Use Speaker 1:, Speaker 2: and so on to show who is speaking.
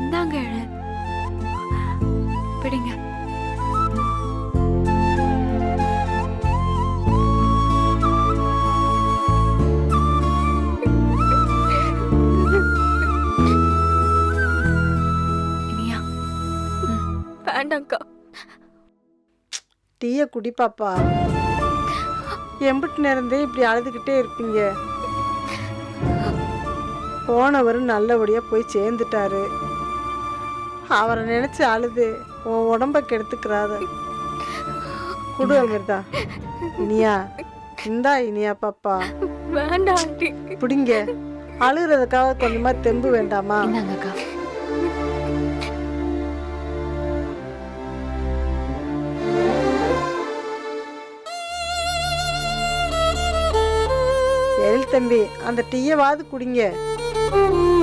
Speaker 1: இந்தாங்க பிடிங்க. வேண்டாங்க்கா
Speaker 2: டீயை குடி பாப்பா எம்பிட்டு நேரந்தே இப்படி அழுதுகிட்டே இருப்பீங்க. போனவர் நல்லபடியா போய் சேர்ந்துட்டாரு. அவரை நினைச்சு அழுது உன் உடம்ப கெடுத்துக்கிறாத. குடு அமிர்தா. இனியா இந்தா இனியா பாப்பா.
Speaker 1: வேண்டாம் ஆண்டி.
Speaker 2: பிடிங்க. அழுகிறதுக்காக கொஞ்சமா தெம்பு வேண்டாமா?
Speaker 1: இந்தாங்கக்கா.
Speaker 2: எழில் தம்பி அந்த டீயவாது குடிங்க. Thank you.